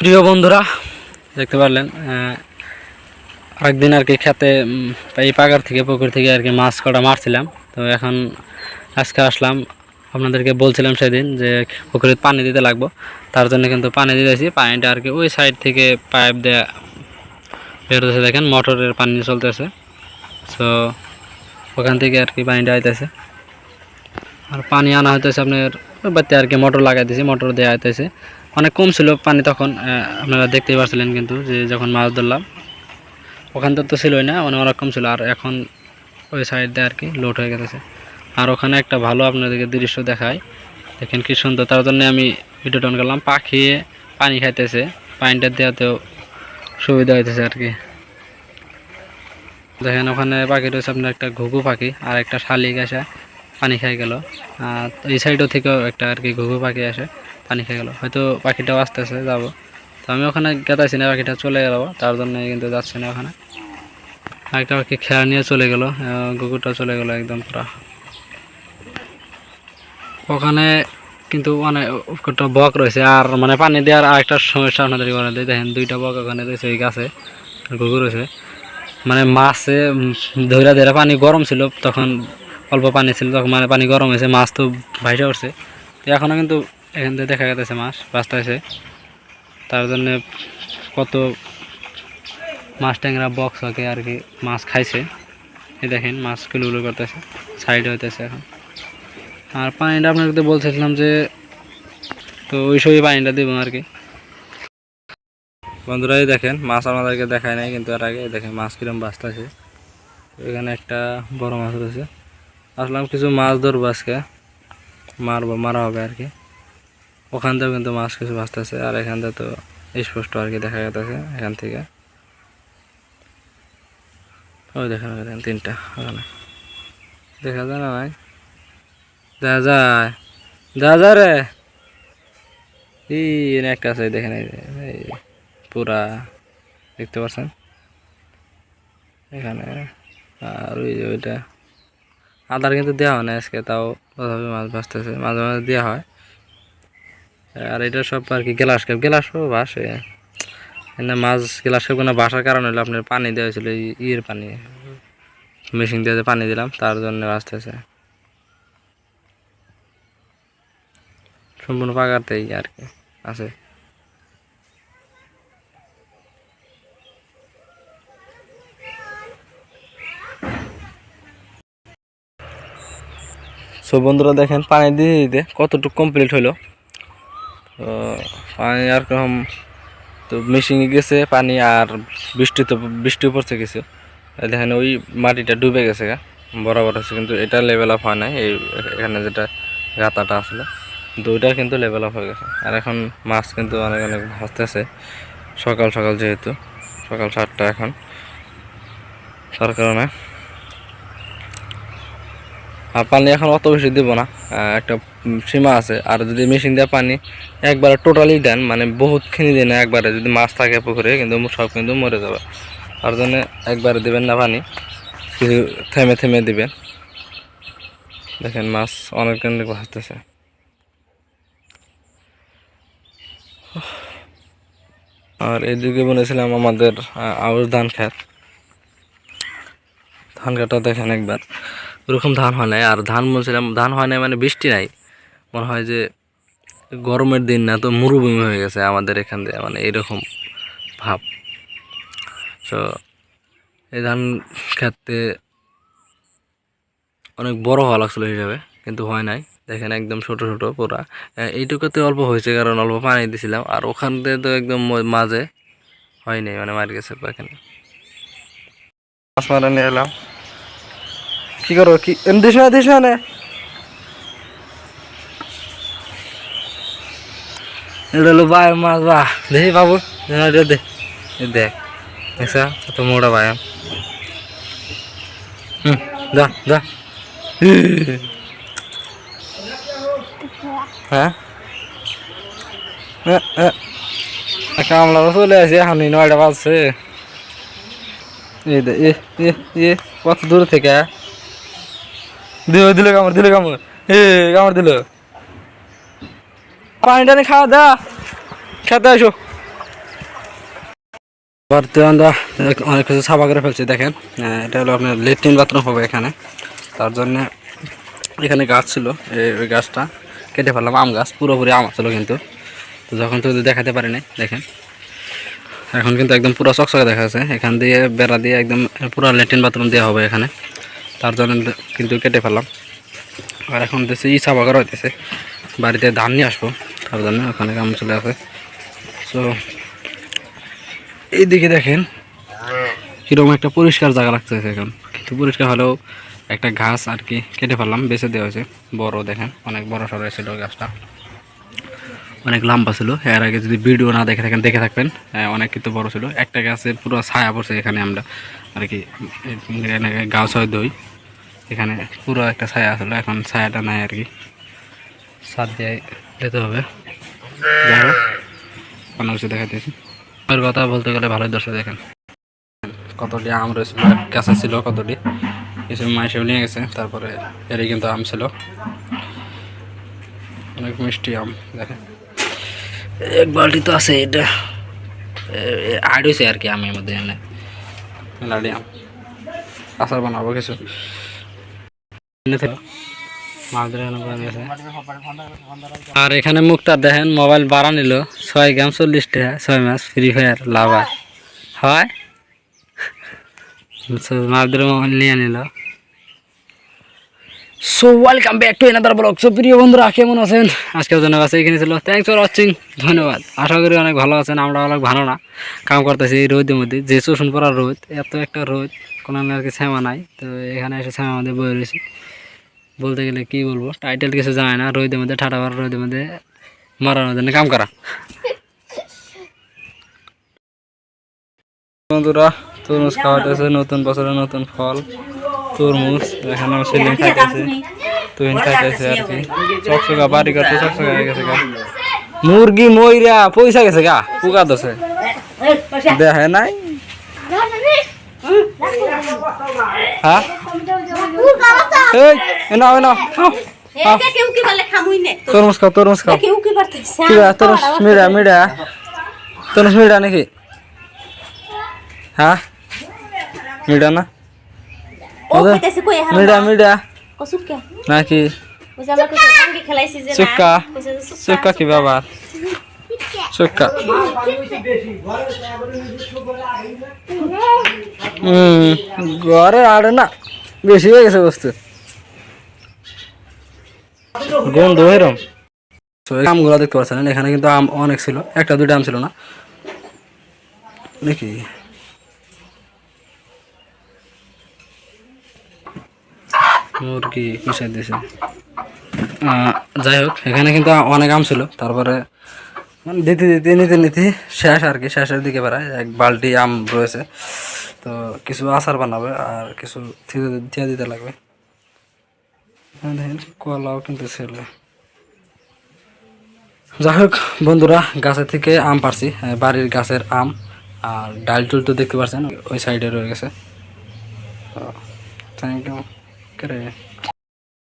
প্রিয় বন্ধুরা, দেখতে পারলেন একদিন আর কি খেতে এই পাগার থেকে, পুকুর থেকে আর কি মাছ কটা মারছিলাম। তো এখন আজকে আসলাম, আপনাদেরকে বলছিলাম সেদিন যে পুকুরে পানি দিতে লাগবো। তার জন্য কিন্তু পানি দিতেছি, পানিটা আর কি ওই সাইড থেকে পাইপ দেওয়া বেরোতেছে দেখেন, মোটরের পানি চলতেছে। সো ওখান থেকে আর কি পানিটা আইতেছে। আর পানি আনা হইতেছে আপনার বাড়িতে আর কি মোটর লাগাইতেছি মোটর দেওয়া হইতেছে। অনেক কম ছিল পানি তখন আপনারা দেখতেই পারছিলেন কিন্তু যে যখন মাছ ধরলাম, ওখান তো ছিলই না মানে অনেক কম ছিল। আর এখন ওই সাইড দিয়ে আর কি লোড হয়ে গেছে। আর ওখানে একটা ভালো আপনাদেরকে দৃশ্য দেখায় দেখেন কি সুন্দর, তার জন্য আমি ভিডিও টন করলাম। পাখি পানি খাইতেছে, পানিটা দেওয়াতেও সুবিধা হইতেছে আর কি। দেখেন ওখানে পাখি রয়েছে, আপনার একটা ঘুঘু পাখি আর একটা শালিক আসে, পানি খাই গেল। আর এই সাইডও থেকেও একটা আর কি ঘুঘু পাখি আসে। পানি খেয়ে গেল। হয়তো পাখিটাও আসতেছে, যাব। তো আমি ওখানে গেতাছি না, পাখিটা চলে গেল, তার জন্য কিন্তু যাচ্ছি না ওখানে। আরেকটা পাখি খেয়া নিয়ে চলে গেল ঘুঘুটা চলে গেল একদম পুরা। ওখানে কিন্তু মানে একটা বক রয়েছে, আর মানে পানি দেওয়ার আরেকটা সমস্যা আপনাদের করে দিই। দেখেন, দুইটা বক ওখানে রয়েছে, ওই গাছে আর রয়েছে। মানে মাছে ধৈরা ধৈরা পানি গরম ছিল, তখন অল্প পানি ছিল, তখন মানে পানি গরম হয়েছে, মাছ তো ভাইসা উঠছে। তো এখনও কিন্তু এখান থেকে দেখা গেছে মাছ বাঁচতেছে তার জন্যে কত মাছ ট্যাংরা বক্স হকে আর কি মাছ খাইছে। এই দেখেন মাছ কিলোগুলো করতেছে সাইড হইতেছে এখন। আর পানিটা আপনাকে বলতেছিলাম যে, তো ওই সবই পানিটা দেবো আর কি। বন্ধুরাই দেখেন, মাছ আমাদেরকে দেখায় নাই, কিন্তু এর আগে দেখেন মাছ কিরম বাঁচতেছে। এখানে একটা বড় মাছ রয়েছে আসলাম কিছু মাছ ধরবো আজকে। মারবো, মারা হবে আর কি। ওখান থেকেও কিন্তু মাছ কিছু বাঁচতেছে আর এখান থেকে তো স্পষ্ট আর কি দেখা যাচ্ছে এখান থেকে। ওই দেখেন দেখেন, তিনটা ওখানে। দেখা যায় না ভাই? দেখা যায়। দেখা যায় রে। এই একটা আছে, দেখেন এই পুরা, দেখতে পাচ্ছেন? এখানে, আর ওই যে ওইটা। আদার কিন্তু দেওয়া হয় না আজকে, তাও মাছ ভাসতেছে, মাঝে মাঝে দেওয়া হয়। আর এটা সব আর কি গ্লাস কাপ গ্লাস ভাসে না মাছ গ্লাস কাপ কোনো বাসার কারণ হলো আপনার পানি দেওয়া হয়েছিল ইয়ের পানি। মেশিন দিয়ে পানি দিলাম, তার জন্য আসতেছে সম্পূর্ণ পাকাতেই আর কি আছে। সো বন্ধুরা দেখেন, পানি দিয়ে দিতে কতটুকু কমপ্লিট হলো। তো পানি আর কম তো মেশিনে গেছে, পানি আর বৃষ্টি তো, বৃষ্টি পড়ছে কিছু দেখেন ওই মাটিটা ডুবে গেছে গা, বরাবর আছে কিন্তু এটা লেভেল আপ হয় নাই। এই এখানে যেটা গাতাটা আসলে, কিন্তু ওইটা কিন্তু লেভেল আপ হয়ে গেছে। আর এখন মাছ কিন্তু অনেক অনেক ভাসতেছে, সকাল সকাল যেহেতু, সকাল সাতটা এখন। তার কারণে আর পানি এখন অত বেশি দেবো না একটা সীমা আছে। আর যদি মেশিন দিয়ে পানি একবারে টোটালি দেন মানে বহুত খিনি দেন একবারে যদি মাছ থাকে পুকুরে, কিন্তু সব কিন্তু মরে যাবে। তার জন্য একবারে দেবেন না পানি কিছু থেমে থেমে দিবেন। দেখেন মাছ অনেক কিন্তু ভাসতেছে। আর এদিকে বলেছিলাম আমাদের আউশ ধান খেত ধান কাটা দেখেন একবার। ওরকম ধান হয় নাই। আর ধান বলছিলাম ধান হয় নাই মানে বৃষ্টি নাই। মনে হয় যে গরমের দিন না তো মরুভূমি হয়ে গেছে আমাদের এখান দিয়ে মানে এরকম ভাব। তো এই ধান খেতে অনেক বড় হওয়া লাগছিল হিসাবে কিন্তু হয় নাই। দেখেন একদম ছোট ছোট পুরা আহ, এইটুকুতে অল্প হয়েছে কারণ অল্প পানি দিছিলাম। আর ওখান থেকে তো একদম মাঝে হয় নাই মানে মার গেছে এখানে মাছ মারা নিয়ে এলাম। কি করো কি দিস না দিস না এটা হলো বাই মাছ বাহ। দেখি বাবু দে দে দেখ। কত মোটা বাই হুম যা যা। হ্যাঁ? এ, এ, কামলা চলে আসে এখন নয়টা বাজছে। এই দে এ কত দূর থেকে? দিল দিল কামড় দিল কামড়। এ, কামড় দিল। পানি টানি খাওয়া দা। খেতে আসো। বাড়িতে আমরা অনেক কিছু সাফা করে ফেলছি, দেখেন। এটা হলো আপনার লেট্রিন বাথরুম হবে এখানে। তার জন্য এখানে গাছ ছিল এই গাছটা কেটে ফেললাম, আম গাছ, পুরোপুরি আম ছিল কিন্তু। যখন তো দেখাতে পারিনি, দেখেন। এখন কিন্তু একদম পুরো চকচকে দেখা যাচ্ছে এখান দিয়ে বেড়া দিয়ে একদম পুরো ল্যাট্রিন বাথরুম দেওয়া হবে এখানে। তার জন্য কিন্তু কেটে ফেললাম। আর এখন দেশে ই সাফা করা হইতেছে। বাড়িতে ধান নিয়ে আসব, তার জন্য ওখানে কাম চলে আসে সো এইদিকে দেখেন, কীরকম একটা পরিষ্কার জায়গা লাগতেছে এখন। কিন্তু পরিষ্কার হলেও একটা ঘাস আর কি কেটে ফেললাম, বেছে দেওয়া হয়েছে। বড় দেখেন, অনেক বড় সড়ো ছিল গাছটা। অনেক লম্বা ছিল। এর আগে যদি ভিডিও না দেখে থাকেন, দেখে থাকবেন। অনেক কিন্তু বড় ছিল। একটা গাছে পুরো ছায়া পড়ছে এখানে আমরা। আর কি গাছ হয় দই। এখানে পুরো একটা ছায়া আসলো এখন ছায়াটা নাই আর কি। সার দিয়ে যেতে হবে। যাই হোক কিছু দেখাতেছি আর কথা বলতে গেলে ভালোই দর্শক দেখেন। কতটি আম রয়েছিল কাঁচা ছিল কতটি। কিছু মাইসেও নিয়ে গেছে। তারপরে এরই কিন্তু আম ছিল। অনেক মিষ্টি আম, দেখেন। এক বালতি তো আছে, এটা আড় হয়েছে আর কি আমের মধ্যে এনে। মেলাডি আম আচার বানাবো কিছু। আর এখানে মুখটা দেখেন, মোবাইল বাড়া নিল। ছয় গ্রাম চল্লিশ টাকা, ছয় মাস ফ্রি ফায়ার লাভার। হয়? মাছ ধরে মোবাইল নিয়ে নিল। So welcome back to another blog so প্রিয় বন্ধুরা, কেমন আছেন? আজকের জন্য কাছে এখানে ছিল। থ্যাংকস ফর ওয়াচিং ধন্যবাদ। আশা করি অনেক ভালো আছেন। আমরা অনেক ভালো না। কাম করতেছি এই রোদের মধ্যে। যে শোষণ পড়ার রোদ, এত একটা রোদ, কোনো আর কি শ্যামা নাই। তো এখানে এসে শ্যামা মধ্যে বয়ে রয়েছি। বলতে গেলে কি বলব? টাইটেল কিছু জানাই না। রোদের মধ্যে ঠাটা পড়া রোদের মধ্যে মরানোর জন্য কাম করা। বন্ধুরা, তরমুজ খাওয়াতেছে। নতুন বছরের নতুন ফল। তরমুজ এখানে সেলিং খাইতেছে তুই খাইতেছে আর কি। চকচকা বাড়ি করতে চকচকা হয়ে। গেছে গা। মুরগি ময়রা পয়সা গেছে গা পোকা দছে দেখে নাই? হ্যাঁ? এই এনা এনা এটা কেউ কি বলে খামুই নে? তরমুজ খাও তরমুজ খাও। কেউ কি পারতেছে কি বা তরমুজ মিডা মিডা। তরমুজ মিডা নাকি? হ্যাঁ? মিডা না? ও কইতেছে কই হারা মিডা মিডা। কসুক কে নাকি? খেলাইছি যে কি হুম ঘরে আড়ে না বেশি হয়ে গেছে বস্তু। গন্ধ এরম তো আমগুলো দেখতে পাচ্ছেন এখানে কিন্তু আম অনেক ছিল একটা দুইটা আম ছিল না। নাকি? মুরগি মিশাই দিয়েছে যাই হোক, এখানে কিন্তু অনেক আম ছিল। তারপরে মানে দিতে দিতে, নিতে নিতে শেষ আর কি, শেষের দিকে বেড়ায় এক বালতি আম রয়েছে। তো কিছু আচার বানাবে আর কিছু থিয়ে দিতে লাগবে। দেখেন, কলাও কিন্তু ছিল। যাই হোক, বন্ধুরা গাছের থেকে আম পারছি বাড়ির গাছের আম আর ডাল টুল তো দেখতে পাচ্ছেন, ওই সাইডে রয়ে গেছে। Thank you Creio.